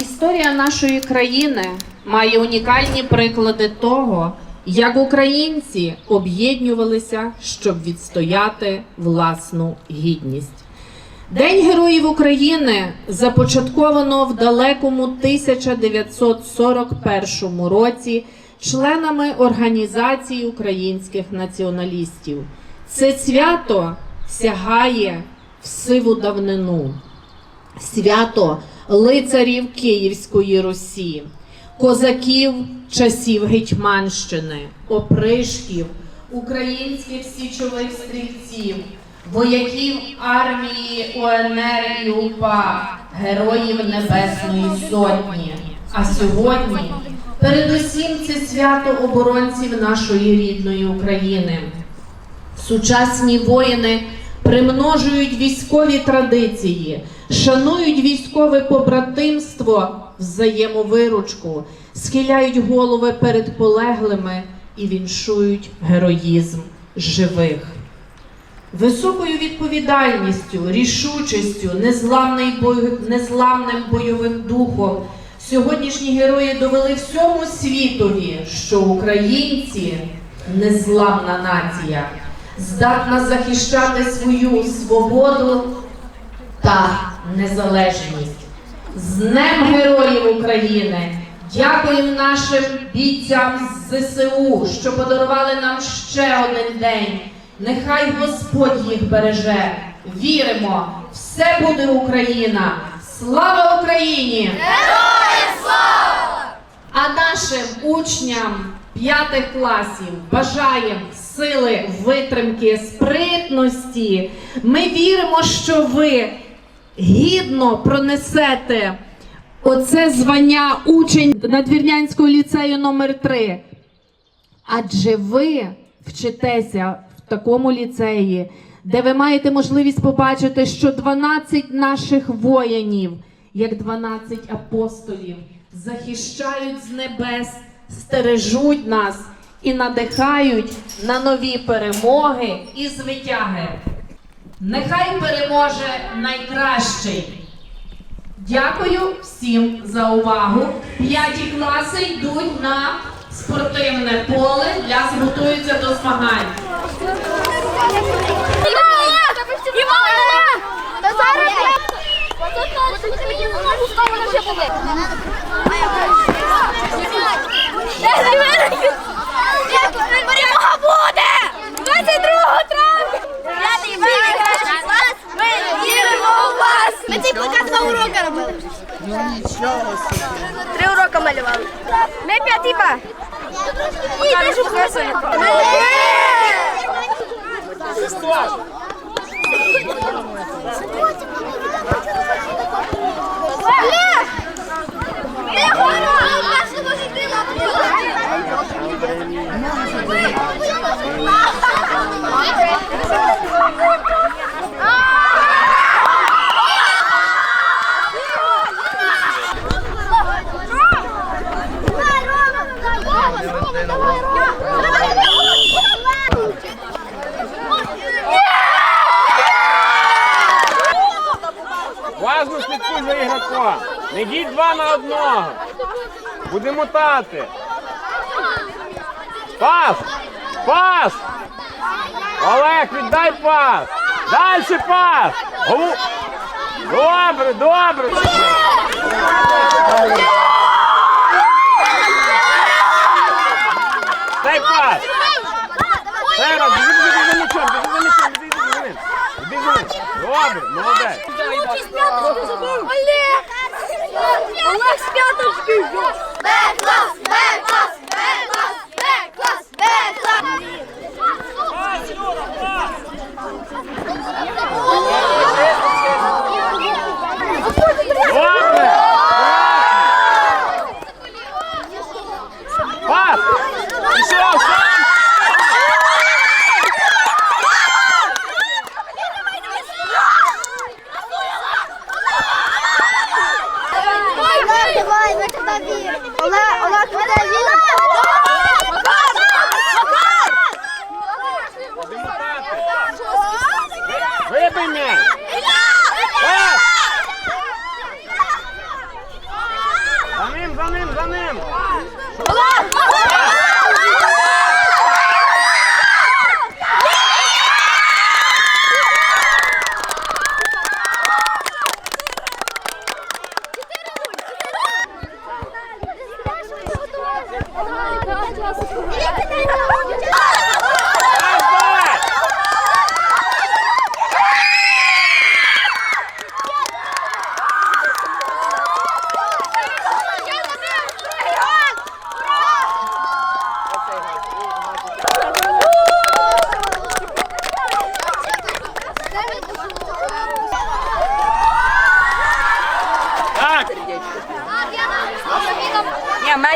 Історія нашої країни має унікальні приклади того, як українці об'єднувалися, щоб відстояти власну гідність. День Героїв України започатковано в далекому 1941 році членами Організації українських націоналістів. Це свято сягає в сиву давнину свято лицарів Київської Русі, козаків часів Гетьманщини, опришків, українських січових стрільців, вояків армії УНР і УПА, героїв Небесної Сотні. А сьогодні, передусім, це свято оборонців нашої рідної України. Сучасні воїни примножують військові традиції, шанують військове побратимство, взаємовиручку, схиляють голови перед полеглими і віншують героїзм живих. Високою відповідальністю, рішучістю, незламним бойовим духом сьогоднішні герої довели всьому світові, що українці незламна нація, здатна захищати свою свободу та незалежність. З Днем Героїв України! Дякуємо нашим бійцям з ЗСУ, що подарували нам ще один день. Нехай Господь їх береже. Віримо, все буде Україна! Слава Україні! Героям слава! А нашим учням п'ятих класів бажаємо сили, витримки, спритності. Ми віримо, що ви гідно пронесете оце звання учень Надвірнянського ліцею номер 3 Адже ви вчитеся в такому ліцеї, де ви маєте можливість побачити, що 12 наших воїнів, як 12 апостолів, захищають з небес, стережуть нас і надихають на нові перемоги і звитяги. Нехай переможе найкращий. Дякую всім за увагу. П'яті класи йдуть на спортивне поле для зготуються до змагань. Івана! Перемога буде! 22 травня! П'ятий! Ми віримо у вас! Ми цей плакат два уроки робили. Три уроки малювали. Ми п'ятий Б. Ні, теж показуємо. Олег! Ти гора! Перше може Важно Не йдіть два на одного. Будемо тати. Пас! Пас! Олег, віддай пас! Дальше пас! Голу... Добре, добре! Дай пас! Ще раз, біжи, біжи, біжи за м'ячом, біжи за м'ячом, біжи, біжи. Іди за ним. Добре, молодець. Олег! Олег п'яточки! Б-клас! Б-клас! Б-клас! Б-клас! Б-клас!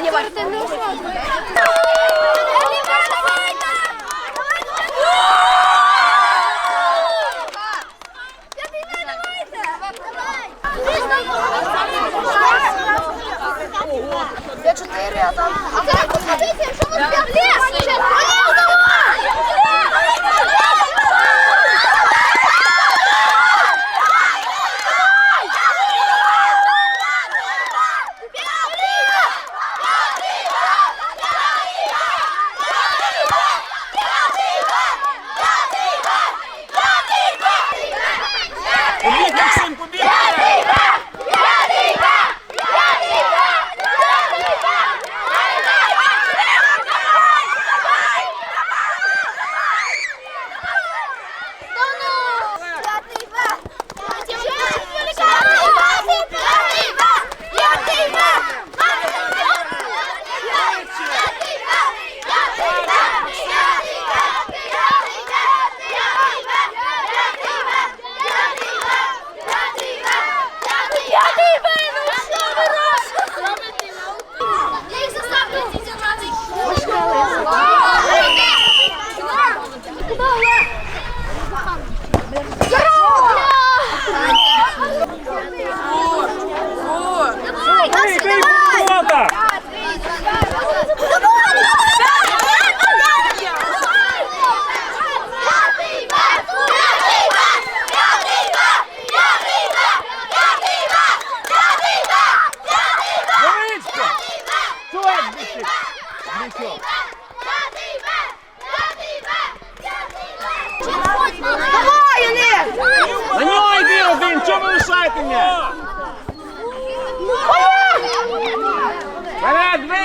nie masz. No,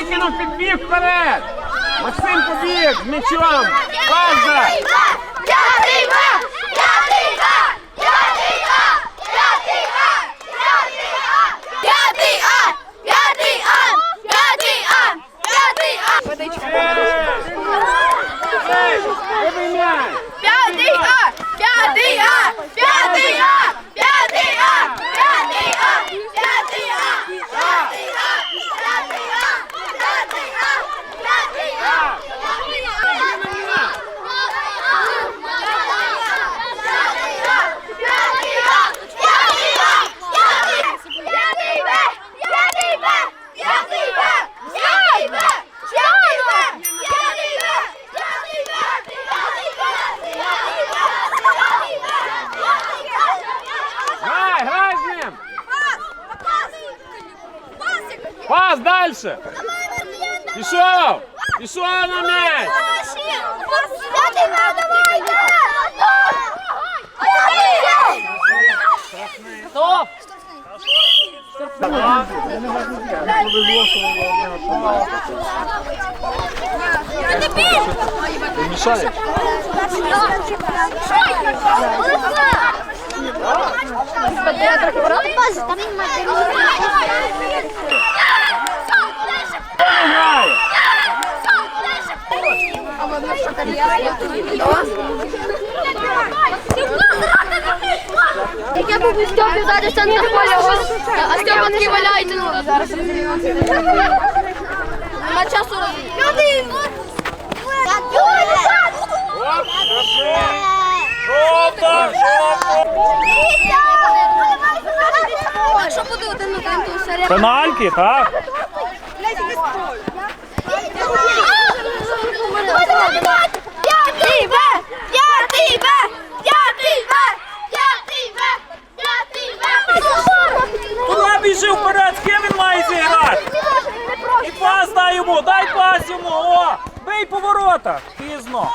викинув підбіг вперед! Максим побіг з м'ячом! Пазда! Дальше! Пішов! Пішов на м'яч! Стоп! Ты мешаешь? Я трохи брала базу, там немає. Степа зараз все на поле, а Степа таки валяється. Зараз. Нема часу розвитку. Люди! Жовта! Жовта! Пенальки, так? Дівчата, пізно.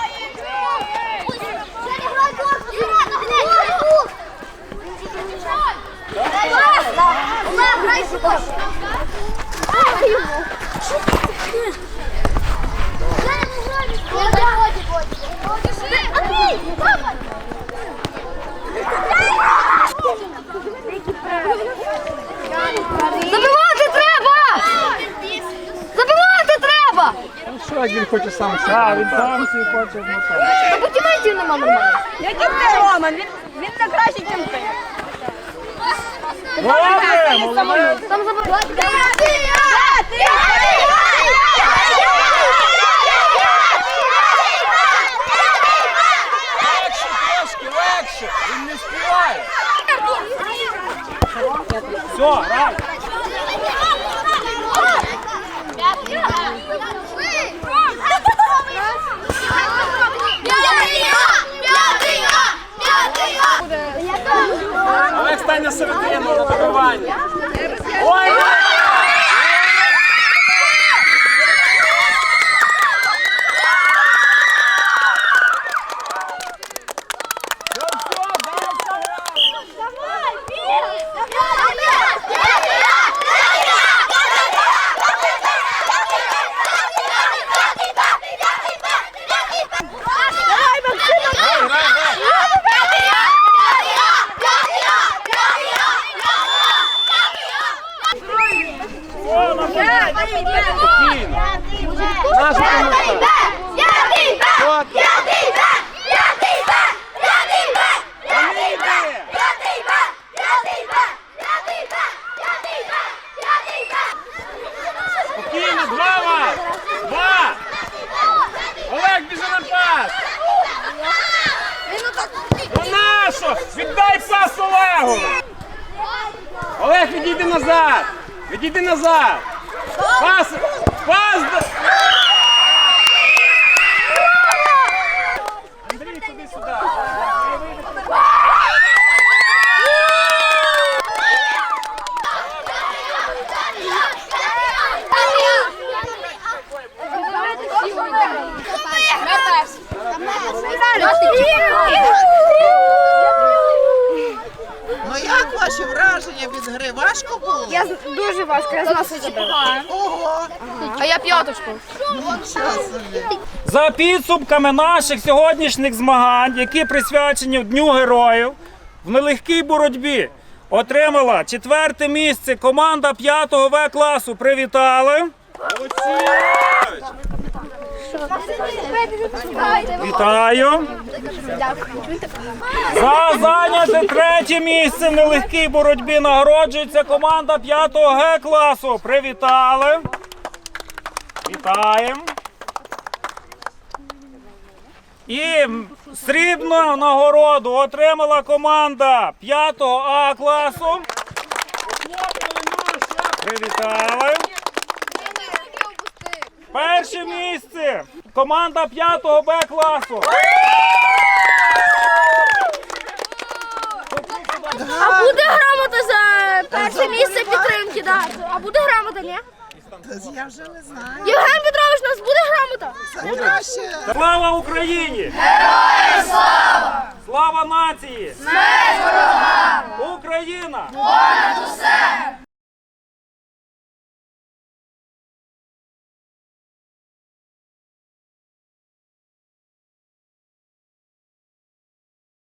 Давай, вибирати, він хоче сам себе. Так, він сам всі хоче мотати. Та подівайте на маму. Який ти Роман? Він, він не кращий, ніж ти. Роман, молодець! Там забирай. Легше трошки, легше. Він не співає. Все, раз. Yeah. Назад. Пас. до- Андрій, туди сюди. Ну як ваші враження від гри? Важко було? Я з- дуже важко, я з носа забила. Ого! А я п'яточку. Нічого собі. За підсумками наших сьогоднішніх змагань, які присвячені Дню Героїв, в нелегкій боротьбі отримала четверте місце команда 5 В класу. Привітали! Вітаю! За зайняте третє місце в нелегкій боротьбі нагороджується команда 5 Г класу. Привітали! Вітаємо! І срібну нагороду отримала команда 5 А класу. Привітали. Перше місце. Команда 5 Б класу. А буде грамота за перше місце підтримки, да. А буде грамота, ні? Я вже не знаю. Євген Петрович, у нас буде грамота? Це краще. Слава Україні! Героям слава! Слава нації! Смерть ворогам! Україна! Понад усе!